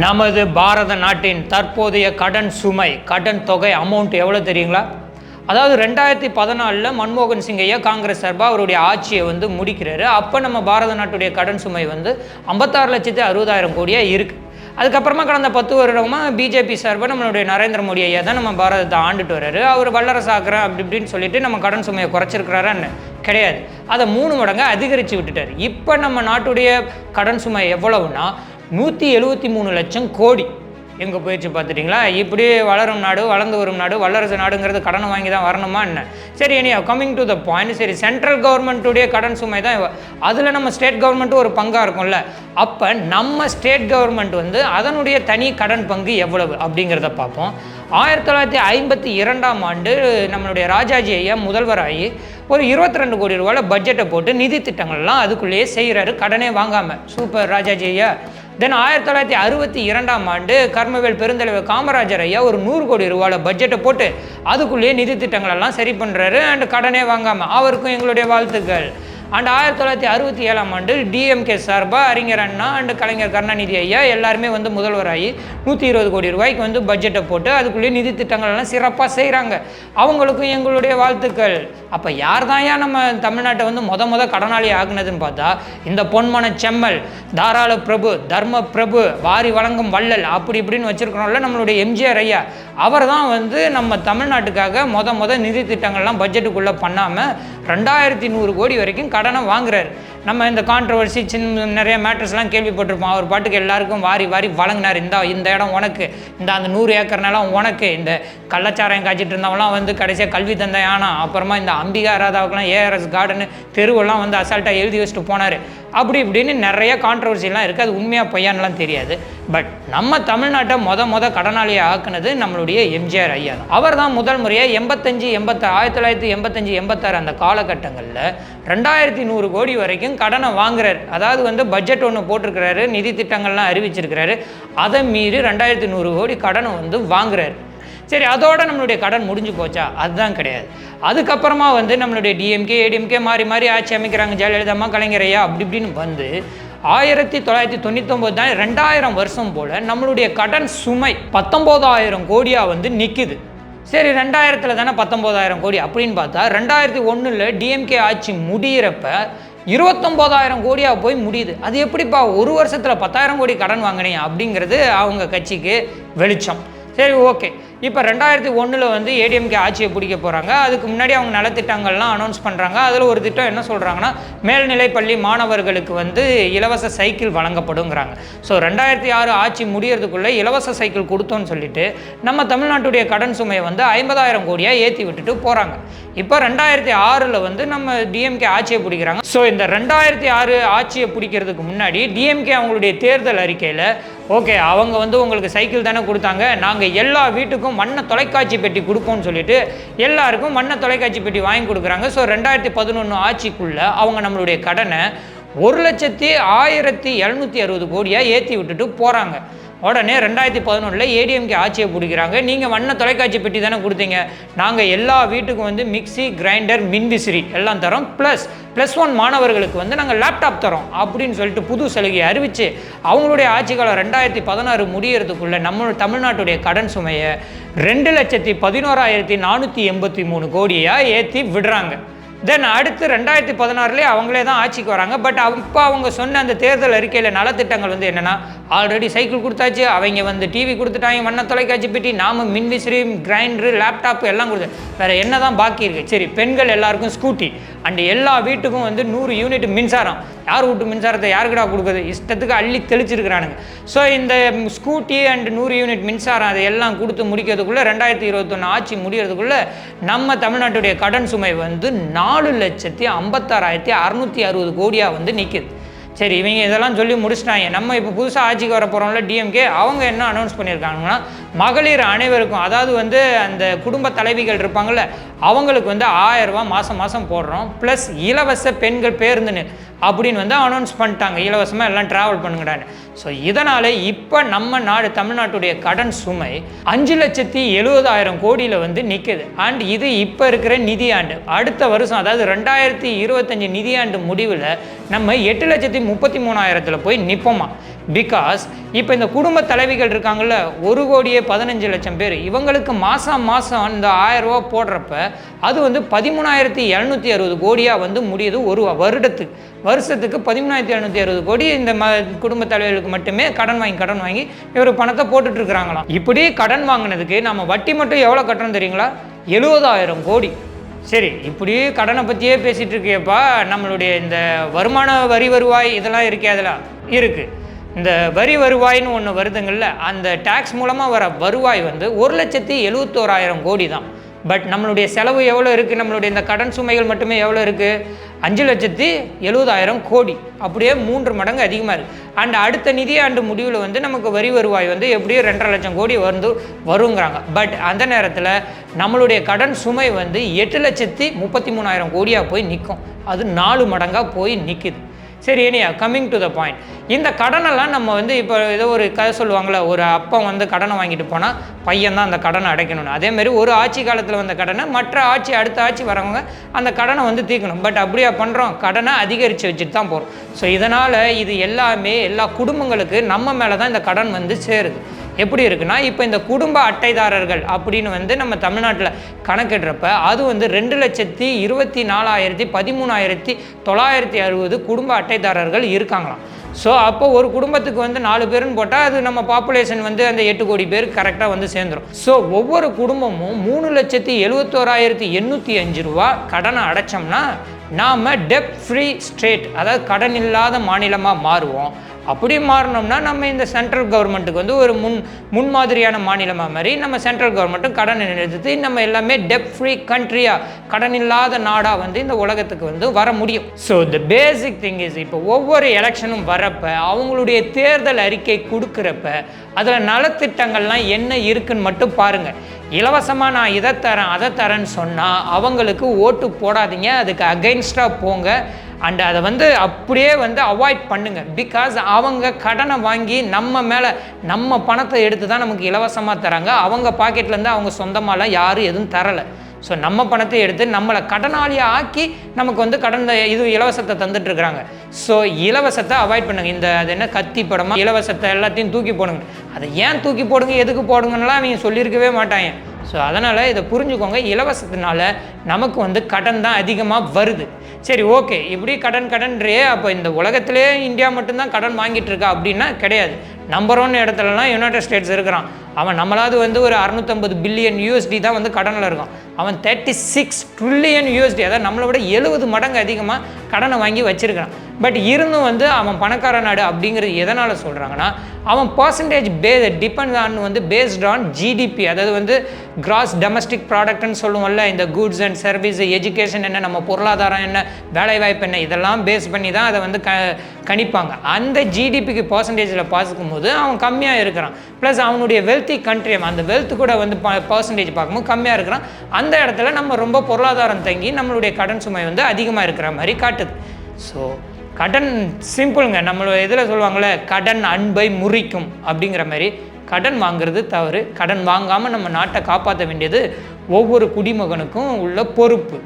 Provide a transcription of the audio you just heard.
நமது பாரத நாட்டின் தற்போதைய கடன் சுமை கடன் தொகை அமௌண்ட் எவ்வளோ தெரியுங்களா? அதாவது ரெண்டாயிரத்தி பதினாலில் மன்மோகன் சிங்கையா காங்கிரஸ் சார்பாக அவருடைய ஆட்சியை வந்து முடிக்கிறாரு. அப்போ நம்ம பாரத நாட்டுடைய கடன் சுமை வந்து ஐம்பத்தாறு லட்சத்து அறுபதாயிரம் கோடியாக இருக்குது அதுக்கப்புறமா கடந்த பத்து வருடமாக பிஜேபி சார்பாக நம்மளுடைய நரேந்திர மோடி ஐயா தான் நம்ம பாரதத்தை ஆண்டுட்டு வர்றாரு. அவர் வல்லரசு ஆக்குறேன் அப்படி இப்படின்னு சொல்லிட்டு நம்ம கடன் சுமையை குறைச்சிருக்கிறாரான்னு கிடையாது. அதை மூணு மடங்கு அதிகரித்து விட்டுட்டார். இப்போ நம்ம நாட்டுடைய கடன் சுமை எவ்வளவுனா நூற்றி எழுபத்தி மூணு லட்சம் கோடி. எங்கே போயிடுச்சு பார்த்துட்டிங்களா? இப்படி வளரும் நாடு வளர்ந்து வரும் நாடு வல்லரசு நாடுங்கிறது கடனை வாங்கி தான் வரணுமா என்ன? சரி இனி கம்மிங் டு த பாயிண்ட் சரி சென்ட்ரல் கவர்மெண்ட்டுடைய கடன் சுமை தான் அதில் நம்ம ஸ்டேட் கவர்மெண்ட்டும் ஒரு பங்காக இருக்கும்ல. அப்போ நம்ம ஸ்டேட் கவர்மெண்ட் வந்து அதனுடைய தனி கடன் பங்கு எவ்வளவு அப்படிங்கிறத பார்ப்போம். ஆயிரத்தி தொள்ளாயிரத்தி ஐம்பத்தி இரண்டாம் ஆண்டு நம்மளுடைய ராஜாஜி ஐயா முதல்வராகி ஒரு இருபத்தி ரெண்டு கோடி ரூபாயில் பட்ஜெட்டை போட்டு நிதி திட்டங்கள்லாம் அதுக்குள்ளேயே செய்கிறாரு கடனே வாங்காமல் சூப்பர் ராஜாஜி ஐயா. தென் ஆயிரத்தி தொள்ளாயிரத்தி அறுபத்தி இரண்டாம் ஆண்டு கர்மவேல் பெருந்தலைவர் காமராஜர் ஐயா ஒரு நூறு கோடி ரூபாயில் பட்ஜெட்டை போட்டு அதுக்குள்ளேயே நிதி திட்டங்களெல்லாம் சரி பண்ணுறாரு அண்ட் கடனே வாங்காமல் அவருக்கும் எங்களுடைய வாழ்த்துக்கள். அண்ட் ஆயிரத்தி தொள்ளாயிரத்தி அறுபத்தி ஏழாம் ஆண்டு டிஎம்கே சார்பாக அறிஞர் அண்ணா அண்ட் கலைஞர் கருணாநிதி ஐயா எல்லாருமே வந்து முதல்வராகி நூற்றி இருபது கோடி ரூபாய்க்கு வந்து பட்ஜெட்டை போட்டு அதுக்குள்ளேயே நிதி திட்டங்கள்லாம் சிறப்பாக செய்கிறாங்க அவங்களுக்கும் எங்களுடைய வாழ்த்துக்கள். அப்போ யார் தான் ஏன் நம்ம தமிழ்நாட்டை வந்து மொத முத கடனாளி ஆகுனதுன்னு பார்த்தா இந்த பொன்மன செம்மல் தாராள பிரபு தர்ம பிரபு வாரி வழங்கும் வள்ளல் அப்படி இப்படின்னு வச்சுருக்கணும்ல நம்மளுடைய எம்ஜிஆர் ஐயா. அவர் தான் வந்து நம்ம தமிழ்நாட்டுக்காக மொத முத நிதி திட்டங்கள்லாம் பட்ஜெட்டுக்குள்ளே பண்ணாமல் ரெண்டாயிரத்தி நூறு கோடி வரைக்கும் கடனை வாங்குறாரு. நம்ம இந்த கான்ட்ரவர்சி சின்ன நிறைய மேட்டர்ஸ்லாம் கேள்விப்பட்டிருப்போம். அவர் பாட்டுக்கு எல்லாருக்கும் வாரி வாரி வழங்கினார். இந்த இந்த இடம் உனக்கு. இந்த அந்த நூறு ஏக்கர் நிலம் உனக்கு. இந்த கள்ளச்சாராயம் காய்ச்சிட்டு இருந்தவங்களாம் வந்து கடைசியாக கல்வி தந்தை ஆனா அப்புறமா இந்த அம்பிகா ராதாவுக்குலாம் ஏஆர்எஸ் கார்டனு தெருவெல்லாம் வந்து அசால்ட்டாக எழுதி வச்சுட்டு போனார். அப்படி இப்படின்னு நிறைய கான்ட்ரவர்சிலாம் இருக்குது அது உண்மையாக பொய்யான்லாம் தெரியாது. பட் நம்ம தமிழ்நாட்டை மொத மொத கடனாளியை ஆக்குனது நம்மளுடைய எம்ஜிஆர் ஐயா தான். அவர் தான் முதல் முறையாக எண்பத்தஞ்சு எண்பத்தாறு ஆயிரத்தி தொள்ளாயிரத்தி எண்பத்தஞ்சு எண்பத்தாறு அந்த காலகட்டங்களில் ரெண்டாயிரத்தி நூறு கோடி வரைக்கும் கடனை வாங்குறாரு. அதாவது வந்து பட்ஜெட் ஒன்று போட்டிருக்கிறாரு நிதி திட்டங்கள்லாம் அறிவிச்சிருக்கிறாரு. அதை மீறி ரெண்டாயிரத்தி நூறு கோடி கடனை வந்து வாங்குறாரு. சரி அதோட நம்மளுடைய கடன் முடிஞ்சு போச்சா? அதுதான் கிடையாது. அதுக்கப்புறமா வந்து நம்மளுடைய டிஎம்கே ஏடிஎம்கே மாறி மாறி ஆட்சி அமைக்கிறாங்க ஜெயலலிதாம்மா கலைஞரையா அப்படி இப்படின்னு வந்து ஆயிரத்தி தொள்ளாயிரத்தி தொண்ணூத்தொம்பது தான் ரெண்டாயிரம் வருஷம் போல் நம்மளுடைய கடன் சுமை பத்தொம்போதாயிரம் கோடியாக வந்து நிற்கிது சரி ரெண்டாயிரத்தில் தானே பத்தொம்போதாயிரம் கோடி அப்படின்னு பார்த்தா ரெண்டாயிரத்தி ஒன்றில் டிஎம்கே ஆட்சி முடியிறப்ப இருபத்தொம்போதாயிரம் கோடியாக போய் முடியுது. அது எப்படிப்பா ஒரு வருஷத்தில் பத்தாயிரம் கோடி கடன் வாங்கினீங்க அப்படிங்கிறது அவங்க கட்சிக்கு வெளிச்சம். சரி ஓகே. இப்போ ரெண்டாயிரத்தி ஒன்றில் வந்து ஏடிஎம்கே ஆட்சியை பிடிக்க போகிறாங்க அதுக்கு முன்னாடி அவங்க நலத்திட்டங்கள்லாம் அனௌன்ஸ் பண்ணுறாங்க அதில் ஒரு திட்டம் என்ன சொல்கிறாங்கன்னா மேல்நிலை பள்ளி மாணவர்களுக்கு வந்து இலவச சைக்கிள் வழங்கப்படுங்கிறாங்க. ஸோ ரெண்டாயிரத்தி ஆறு ஆட்சி முடியறதுக்குள்ளே இலவச சைக்கிள் கொடுத்தோன்னு சொல்லிட்டு நம்ம தமிழ்நாட்டுடைய கடன் சுமையை வந்து ஐம்பதாயிரம் கோடியாக ஏற்றி விட்டுட்டு போகிறாங்க இப்போ ரெண்டாயிரத்தி ஆறில் வந்து நம்ம டிஎம்கே ஆட்சியை பிடிக்கிறாங்க. ஸோ இந்த ரெண்டாயிரத்தி ஆறு ஆட்சியை பிடிக்கிறதுக்கு முன்னாடி டிஎம்கே அவங்களுடைய தேர்தல் அறிக்கையில் ஓகே அவங்க வந்து உங்களுக்கு சைக்கிள் தானே கொடுத்தாங்க. நாங்கள் எல்லா வீட்டுக்கும் வண்ண தொலைக்காட்சி பெட்டி கொடுப்போம்னு சொல்லிட்டு எல்லாருக்கும் வண்ண தொலைக்காட்சி பெட்டி வாங்கி கொடுக்குறாங்க. ஸோ ரெண்டாயிரத்தி பதினொன்று ஆட்சிக்குள்ளே அவங்க நம்மளுடைய கடனை ஒரு லட்சத்தி ஆயிரத்தி எழுநூற்றி அறுபது கோடியாக ஏற்றி விட்டுட்டு போகிறாங்க உடனே ரெண்டாயிரத்தி பதினொன்றில் ஏடிஎம்கே ஆட்சியை பிடிக்கிறாங்க. நீங்கள் வண்ண தொலைக்காட்சி பெட்டி தானே கொடுத்தீங்க. நாங்கள் எல்லா வீட்டுக்கும் வந்து மிக்சி கிரைண்டர் மின்விசிறி எல்லாம் தரோம். ப்ளஸ் ப்ளஸ் ஒன் மாணவர்களுக்கு வந்து நாங்கள் லேப்டாப் தரோம் அப்படின்னு சொல்லிட்டு புது சலுகையை அறிவித்து அவங்களுடைய ஆட்சி காலம் ரெண்டாயிரத்தி பதினாறு முடியறதுக்குள்ளே நம்ம தமிழ்நாட்டுடைய கடன் சுமையை ரெண்டு லட்சத்தி பதினோராயிரத்தி நானூற்றி எண்பத்தி மூணு கோடியாக ஏற்றி விடுறாங்க. தென் அடுத்து ரெண்டாயிரத்தி பதினாறுலேயே அவங்களே தான் ஆட்சிக்கு வராங்க. பட் அப்போ அவங்க சொன்ன அந்த தேர்தல் அறிக்கையில் நலத்திட்டங்கள் வந்து என்னென்னா ஆல்ரெடி சைக்கிள் கொடுத்தாச்சு அவங்க வந்து டிவி கொடுத்துட்டாங்க வண்ண தொலைக்காட்சி பெட்டி நாம மின்விசிறி கிரைண்டரு லேப்டாப் எல்லாம் கொடுத்து வேறு என்ன தான் பாக்கி இருக்குது சரி பெண்கள் எல்லாருக்கும் ஸ்கூட்டி அண்ட் எல்லா வீட்டுக்கும் வந்து நூறு யூனிட் மின்சாரம். யார் வீட்டு மின்சாரத்தை யாருக்கிடா கொடுக்குது? இஷ்டத்துக்கு அள்ளி தெளிச்சிருக்கிறானுங்க. ஸோ இந்த ஸ்கூட்டி அண்ட் நூறு யூனிட் மின்சாரம் அதை எல்லாம் கொடுத்து முடிக்கிறதுக்குள்ளே ரெண்டாயிரத்தி இருபத்தொன்று ஆட்சி முடியறதுக்குள்ளே நம்ம தமிழ்நாட்டுடைய கடன் சுமை வந்து நாலு லட்சத்தி ஐம்பத்தாறாயிரத்தி அறநூற்றி அறுபது கோடியாக வந்து நிற்கிது சரி இவங்க இதெல்லாம் சொல்லி முடிச்சிட்டாங்க. நம்ம இப்போ புதுசாக ஆட்சிக்கு வர போகிறோம்ல டிஎம்கே அவங்க என்ன அனௌன்ஸ் பண்ணியிருக்காங்கன்னா மகளிர் அனைவருக்கும் அதாவது வந்து அந்த குடும்ப தலைவிகள் இருப்பாங்கள்ல அவங்களுக்கு வந்து ஆயரூபா மாதம் மாதம் போடுறோம். ப்ளஸ் இலவச பெண்கள் பேருந்துன்னு அப்படின்னு வந்து அனௌன்ஸ் பண்ணிட்டாங்க. இலவசமாக எல்லாம் ட்ராவல் பண்ணுங்கடான்னு. ஸோ இதனால் இப்போ நம்ம நாடு தமிழ்நாட்டுடைய கடன் சுமை அஞ்சு லட்சத்தி எழுபதாயிரம் கோடியில் வந்து நிற்குது அண்ட் இது இப்போ இருக்கிற நிதியாண்டு அடுத்த வருஷம் அதாவது ரெண்டாயிரத்தி இருபத்தஞ்சி நிதியாண்டு முடிவில் நம்ம எட்டு லட்சத்தி முப்பத்தி மூணாயிரத்தில் போய் நிற்போமா பிகாஸ் இப்போ இந்த குடும்ப தலைவிகள் இருக்காங்கல்ல ஒரு கோடியே பதினஞ்சு லட்சம் பேர். இவங்களுக்கு மாதம் மாதம் இந்த ஆயிரம் போடுறப்ப அது வந்து பதிமூணாயிரத்தி எழுநூற்றி அறுபது கோடியாக வந்து முடியுது ஒரு வருடத்துக்கு. வருஷத்துக்கு பதிமூணாயிரத்தி எழுநூற்றி அறுபது கோடி இந்த ம குடும்ப தலைவர்களுக்கு மட்டுமே கடன் வாங்கி கடன் வாங்கி இவர் பணத்தை போட்டுட்ருக்குறாங்களாம். இப்படி கடன் வாங்கினதுக்கு நம்ம வட்டி மட்டும் எவ்வளோ கட்டணும் தெரியுங்களா? எழுபதாயிரம் கோடி. சரி இப்படி கடனை பற்றியே பேசிகிட்டு இருக்கியப்பா நம்மளுடைய இந்த வருமான வரி வருவாய் இதெல்லாம் இருக்கே அதெல்லாம் இருக்குது இந்த வரி வருவாய்னு ஒன்று வருதுங்கள்ல அந்த டேக்ஸ் மூலமாக வர வருவாய் வந்து ஒரு லட்சத்தி எழுவத்தோராயிரம் கோடி தான். பட் நம்மளுடைய செலவு எவ்வளோ இருக்குது நம்மளுடைய இந்த கடன் சுமைகள் மட்டுமே எவ்வளோ இருக்குது அஞ்சு லட்சத்தி எழுபதாயிரம் கோடி. அப்படியே மூன்று மடங்கு அதிகமாக இருக்குது அண்ட் அடுத்த நிதியாண்டு முடிவில் வந்து நமக்கு வரி வருவாய் வந்து எப்படியும் ரெண்டரை லட்சம் கோடி வந்து வருங்கிறாங்க. பட் அந்த நேரத்தில் நம்மளுடைய கடன் சுமை வந்து எட்டு லட்சத்தி முப்பத்தி மூணாயிரம் கோடியாக போய் நிற்கும் அது நாலு மடங்காக போய் நிற்கிது சரி இனியா கம்மிங் டு த பாயிண்ட் இந்த கடனெல்லாம் நம்ம வந்து இப்போ ஏதோ ஒரு கதை சொல்லுவாங்களே ஒரு அப்பன் வந்து கடனை வாங்கிட்டு போனால் பையன் தான் அந்த கடனை அடைக்கணும்னு. அதேமாரி ஒரு ஆட்சி காலத்தில் வந்த கடனை மற்ற ஆட்சி அடுத்த ஆட்சி வரவங்க அந்த கடனை வந்து தீர்க்கணும். பட் அப்படியா பண்ணுறோம் கடனை அதிகரித்து வச்சுட்டு தான் போகிறோம் ஸோ இதனால் இது எல்லாமே எல்லா குடும்பங்களுக்கு நம்ம மேலே தான் இந்த கடன் வந்து சேருது. எப்படி இருக்குன்னா இப்போ இந்த குடும்ப அட்டைதாரர்கள் அப்படின்னு வந்து நம்ம தமிழ்நாட்டில் கணக்கிடுறப்ப அது வந்து ரெண்டு லட்சத்தி இருபத்தி நாலாயிரத்தி பதிமூணாயிரத்தி தொள்ளாயிரத்தி அறுபது குடும்ப அட்டைதாரர்கள் இருக்காங்களாம். ஸோ அப்போ ஒரு குடும்பத்துக்கு வந்து நாலு பேருன்னு போட்டால் அது நம்ம பாப்புலேஷன் வந்து அந்த எட்டு கோடி பேர் கரெக்டாக வந்து சேர்ந்துடும் ஸோ ஒவ்வொரு குடும்பமும் மூணு லட்சத்தி எழுபத்தோராயிரத்தி எண்ணூற்றி அஞ்சு ரூபா கடனை அடைச்சோம்னா நாம் டெப் ஃப்ரீ ஸ்டேட் அதாவது கடன் இல்லாத மாநிலமாக மாறுவோம். அப்படி மாறினோம்னா நம்ம இந்த சென்ட்ரல் கவர்மெண்ட்டுக்கு வந்து ஒரு முன் முன்மாதிரியான மாநிலமாக மாதிரி நம்ம சென்ட்ரல் கவர்மெண்ட்டும் கடனை நிறுத்தி நம்ம எல்லாமே டெப் ஃப்ரீ கண்ட்ரியாக கடன் இல்லாத நாடாக வந்து இந்த உலகத்துக்கு வந்து வர முடியும். So the basic thing is இப்போ ஒவ்வொரு எலெக்ஷனும் வரப்ப அவங்களுடைய தேர்தல் அறிக்கை கொடுக்குறப்ப அதில் நலத்திட்டங்கள்லாம் என்ன இருக்குன்னு மட்டும் பாருங்கள் இலவசமாக நான் இதை தரேன் அதை தரேன்னு சொன்னால் அவங்களுக்கு ஓட்டு போடாதீங்க அதுக்கு அகைன்ஸ்டாக போங்க. அண்ட் அதை வந்து அப்படியே வந்து அவாய்ட் பண்ணுங்கள் பிகாஸ் அவங்க கடனை வாங்கி நம்ம மேலே நம்ம பணத்தை எடுத்து தான் நமக்கு இலவசமாக தராங்க. அவங்க பாக்கெட்லேருந்து அவங்க சொந்தமாலாம் யாரும் எதுவும் தரலை. ஸோ நம்ம பணத்தை எடுத்து நம்மளை கடனாளியாக ஆக்கி நமக்கு வந்து கடன் இது இலவசத்தை தந்துட்டு இருக்கிறாங்க. ஸோ இலவசத்தை அவாய்ட் பண்ணுங்க. இந்த அது என்ன கத்தி படமா இலவசத்தை எல்லாத்தையும் தூக்கி போடுங்க. அதை ஏன் தூக்கி போடுங்க எதுக்கு போடுங்கன்னெலாம் அவங்க சொல்லியிருக்கவே மாட்டாங்க. ஸோ அதனால் இதை புரிஞ்சுக்கோங்க. இலவசத்தினால நமக்கு வந்து கடன் தான் அதிகமாக வருது. சரி ஓகே. இப்படி கடன் கடன்றே அப்போ இந்த உலகத்திலே இந்தியா மட்டும்தான் கடன் வாங்கிட்டு இருக்கா அப்படின்னா கிடையாது. நம்பர் ஒன் இடத்துலலாம் யுனைடெட் ஸ்டேட்ஸ் இருக்கிறான். அவன் நம்மளாவது வந்து ஒரு அறுநூத்தம்பது பில்லியன் யூஎஸ்டி தான் வந்து கடனில் இருக்கான். அவன் தேர்ட்டி சிக்ஸ் ட்ரில்லியன் யூஎஸ்டி அதாவது நம்மளை விட எழுபது மடங்கு அதிகமாக கடனை வாங்கி வச்சுருக்கிறான். பட் இருந்தும் வந்து அவன் பணக்கார நாடு அப்படிங்கிறது எதனால் சொல்கிறாங்கன்னா அவன் பர்சன்டேஜ் பே டிபெண்ட் ஆன் வந்து பேஸ்ட் ஆன் ஜிடிபி அதாவது வந்து கிராஸ் டொமஸ்டிக் ப்ராடக்ட்னு சொல்லுவோம்ல இந்த குட்ஸ் அண்ட் சர்வீஸ் எஜுகேஷன் என்ன நம்ம பொருளாதாரம் என்ன வேலைவாய்ப்பு என்ன இதெல்லாம் பேஸ் பண்ணி தான் அதை வந்து க கணிப்பாங்க. அந்த ஜிடிபிக்கு பர்சன்டேஜில் பார்க்கும்போது அவன் கம்மியாக இருக்கிறான். ப்ளஸ் அவனுடைய வெல்த்தி கண்ட்ரி அந்த வெல்த் கூட வந்து பர்சன்டேஜ் பார்க்கும்போது கம்மியாக இருக்கிறான். அந்த இடத்துல நம்ம ரொம்ப பொருளாதாரம் தங்கி நம்மளுடைய கடன் சுமை வந்து அதிகமாக இருக்கிற மாதிரி காட்டுது. ஸோ கடன் சிம்பிளுங்க நம்மளோட இதில் சொல்லுவாங்கள்ல கடன் அன்பை முறிக்கும் அப்படிங்கிற மாதிரி. கடன் வாங்குறது தவறு. கடன் வாங்காமல் நம்ம நாட்டை காப்பாற்ற வேண்டியது ஒவ்வொரு குடிமகனுக்கும் உள்ள பொறுப்பு.